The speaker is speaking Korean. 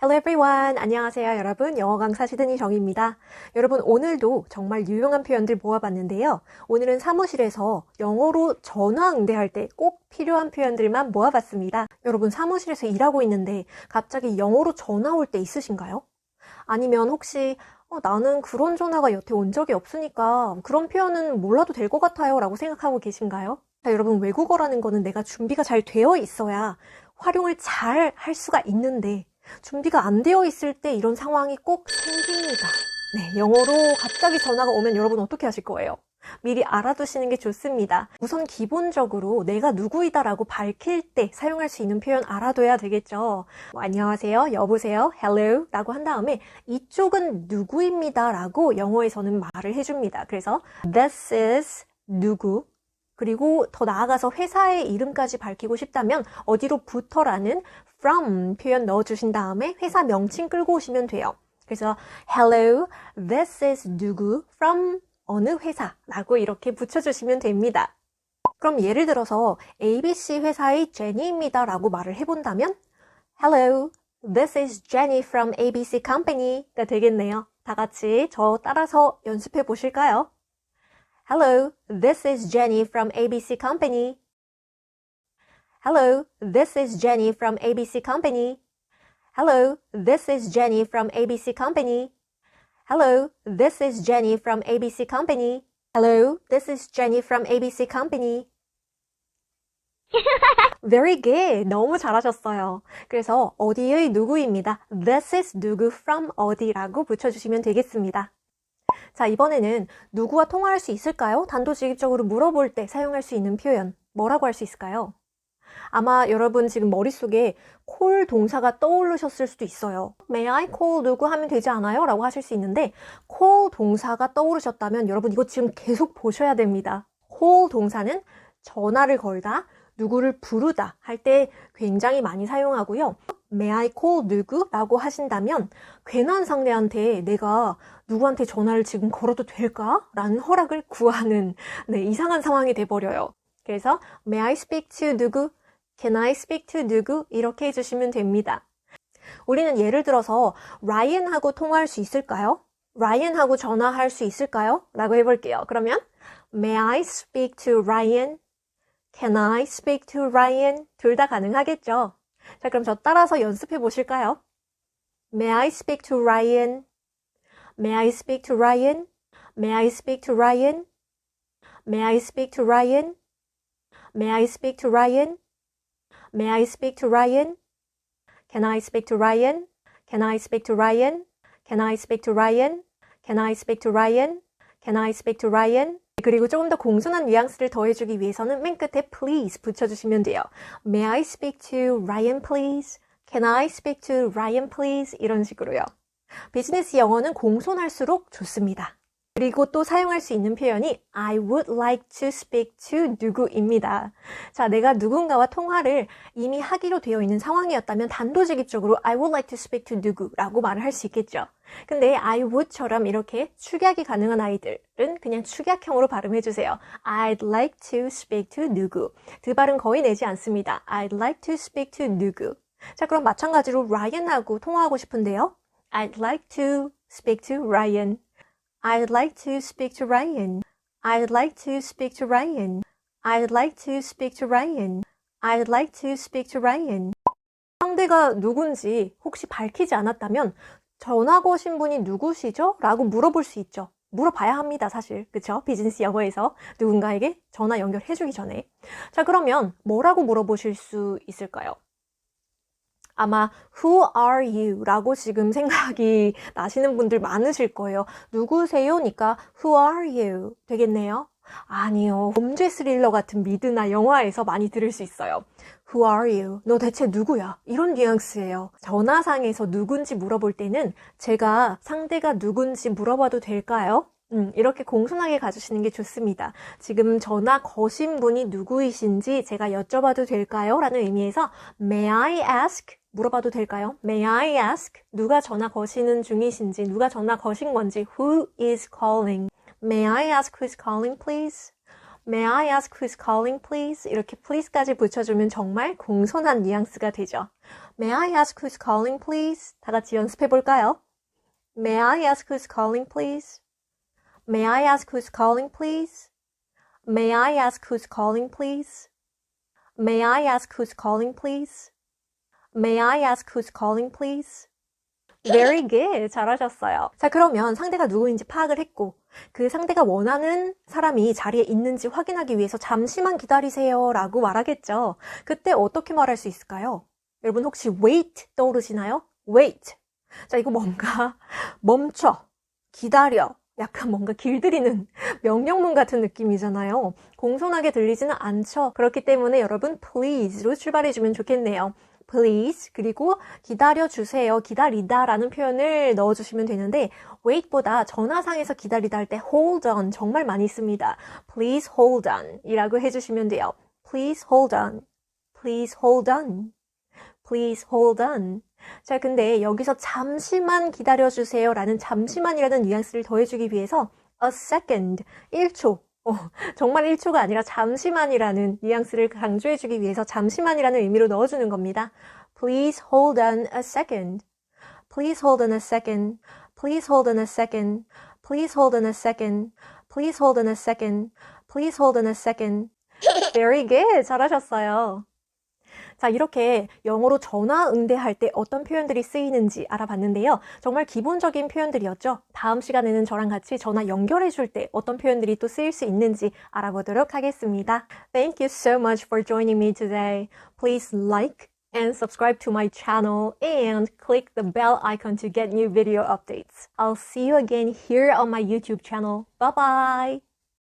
Hello everyone. 안녕하세요, 여러분. 영어 강사 시드니 정입니다. 여러분, 오늘도 정말 유용한 표현들 모아봤는데요. 오늘은 사무실에서 영어로 전화 응대할 때 꼭 필요한 표현들만 모아봤습니다. 여러분, 사무실에서 일하고 있는데 갑자기 영어로 전화 올 때 있으신가요? 아니면 혹시 어, 나는 그런 전화가 여태 온 적이 없으니까 그런 표현은 몰라도 될 것 같아요 라고 생각하고 계신가요? 자, 여러분, 외국어라는 거는 내가 준비가 잘 되어 있어야 활용을 잘 할 수가 있는데 준비가 안 되어 있을 때 이런 상황이 꼭 생깁니다. 네, 영어로 갑자기 전화가 오면 여러분 어떻게 하실 거예요? 미리 알아두시는 게 좋습니다. 우선 기본적으로 내가 누구이다라고 밝힐 때 사용할 수 있는 표현 알아둬야 되겠죠. 뭐, 안녕하세요, 여보세요, hello 라고 한 다음에 이쪽은 누구입니다 라고 영어에서는 말을 해줍니다. 그래서 this is 누구 그리고 더 나아가서 회사의 이름까지 밝히고 싶다면 어디로부터라는 from 표현 넣어주신 다음에 회사 명칭 끌고 오시면 돼요. 그래서 hello, this is 누구 from 어느 회사라고 이렇게 붙여주시면 됩니다. 그럼 예를 들어서 ABC 회사의 제니입니다 라고 말을 해본다면 hello, this is Jenny from ABC company가 되겠네요. 다 같이 저 따라서 연습해 보실까요? Hello, this is Jenny from ABC Company. Hello, this is Jenny from ABC Company. Hello, this is Jenny from ABC Company. Hello, this is Jenny from ABC Company. Hello, this is Jenny from ABC Company. Very good. 너무 잘하셨어요. 그래서 어디의 누구입니다. This is 누구 from 어디라고 붙여주시면 되겠습니다. 자, 이번에는 누구와 통화할 수 있을까요? 단도직입적으로 물어볼 때 사용할 수 있는 표현. 뭐라고 할 수 있을까요? 아마 여러분 지금 머릿속에 call 동사가 떠오르셨을 수도 있어요. May I call 누구 하면 되지 않아요? 라고 하실 수 있는데 call 동사가 떠오르셨다면 여러분 이거 지금 계속 보셔야 됩니다. call 동사는 전화를 걸다, 누구를 부르다 할 때 굉장히 많이 사용하고요. May I call 누구? 라고 하신다면 괜한 상대한테 내가 누구한테 전화를 지금 걸어도 될까? 라는 허락을 구하는 네, 이상한 상황이 돼버려요. 그래서 May I speak to 누구? Can I speak to 누구? 이렇게 해주시면 됩니다. 우리는 예를 들어서 라이언하고 통화할 수 있을까요? 라이언하고 전화할 수 있을까요? 라고 해볼게요. 그러면 May I speak to Ryan? Can I speak to Ryan? 둘 다 가능하겠죠? 자, 그럼 저 따라서 연습해 보실까요? May I speak to Ryan? May I speak to Ryan? May I speak to Ryan? May I speak to Ryan? May I speak to Ryan? May I speak to Ryan? Can I speak to Ryan? Can I speak to Ryan? Can I speak to Ryan? Can I speak to Ryan? Can I speak to Ryan? 그리고 조금 더 공손한 뉘앙스를 더해주기 위해서는 맨 끝에 please 붙여주시면 돼요. May I speak to Ryan please? Can I speak to Ryan please? 이런 식으로요. 비즈니스 영어는 공손할수록 좋습니다. 그리고 또 사용할 수 있는 표현이 I would like to speak to 누구입니다. 자, 내가 누군가와 통화를 이미 하기로 되어 있는 상황이었다면 단도직입적으로 I would like to speak to 누구라고 말을 할 수 있겠죠. 근데 I would처럼 이렇게 축약이 가능한 아이들은 그냥 축약형으로 발음해 주세요. I'd like to speak to 누구. 그 발음 거의 내지 않습니다. I'd like to speak to 누구. 자, 그럼 마찬가지로 Ryan하고 통화하고 싶은데요. I'd like to speak to Ryan. I'd like to speak to Ryan. I'd like to speak to Ryan. I'd like to speak to Ryan. I'd like to speak to Ryan. 상대가 누군지 혹시 밝히지 않았다면 전화 거신 분이 누구시죠? 라고 물어볼 수 있죠. 물어봐야 합니다, 사실. 그쵸? 비즈니스 영어에서 누군가에게 전화 연결해주기 전에. 자, 그러면 뭐라고 물어보실 수 있을까요? 아마 Who are you? 라고 지금 생각이 나시는 분들 많으실 거예요. 누구세요?니까 Who are you? 되겠네요. 아니요. 범죄 스릴러 같은 미드나 영화에서 많이 들을 수 있어요. Who are you? 너 대체 누구야? 이런 뉘앙스예요. 전화상에서 누군지 물어볼 때는 제가 상대가 누군지 물어봐도 될까요? 음, 이렇게 공손하게 가주시는 게 좋습니다. 지금 전화 거신 분이 누구이신지 제가 여쭤봐도 될까요? 라는 의미에서 May I ask? 물어봐도 될까요? May I ask? 누가 전화 거시는 중이신지, 누가 전화 거신 건지, Who is calling? May I ask who's calling, please? May I ask who's calling, please? 이렇게 please까지 붙여주면 정말 공손한 뉘앙스가 되죠. May I ask who's calling, please? 다 같이 연습해 볼까요? May I ask who's calling, please? May I ask who's calling, please? May I ask who's calling, please? May I ask who's calling, please? May I ask who's calling, please? Very good. 잘하셨어요. 자, 그러면 상대가 누구인지 파악을 했고, 그 상대가 원하는 사람이 자리에 있는지 확인하기 위해서 잠시만 기다리세요 라고 말하겠죠. 그때 어떻게 말할 수 있을까요? 여러분 혹시 wait 떠오르시나요? wait. 자, 이거 뭔가 멈춰, 기다려. 약간 뭔가 길들이는 명령문 같은 느낌이잖아요. 공손하게 들리지는 않죠. 그렇기 때문에 여러분 please로 출발해주면 좋겠네요. please 그리고 기다려주세요. 기다리다 라는 표현을 넣어주시면 되는데 wait보다 전화상에서 기다리다 할 때 hold on 정말 많이 씁니다. please hold on 이라고 해주시면 돼요. please hold on. please hold on. please hold on. 자, 근데 여기서 잠시만 기다려주세요 라는 잠시만이라는 뉘앙스를 더해주기 위해서 a second, 1초. 어, 정말 1초가 아니라 잠시만이라는 뉘앙스를 강조해주기 위해서 잠시만이라는 의미로 넣어주는 겁니다. Please hold on a second. Please hold on a second. Please hold on a second. Please hold on a second. Please hold on a second. Please hold on a second. Very good. 잘하셨어요. 자, 이렇게 영어로 전화 응대할 때 어떤 표현들이 쓰이는지 알아봤는데요. 정말 기본적인 표현들이었죠. 다음 시간에는 저랑 같이 전화 연결해 줄 때 어떤 표현들이 또 쓰일 수 있는지 알아보도록 하겠습니다. Thank you so much for joining me today. Please like and subscribe to my channel and click the bell icon to get new video updates. I'll see you again here on my YouTube channel. Bye bye!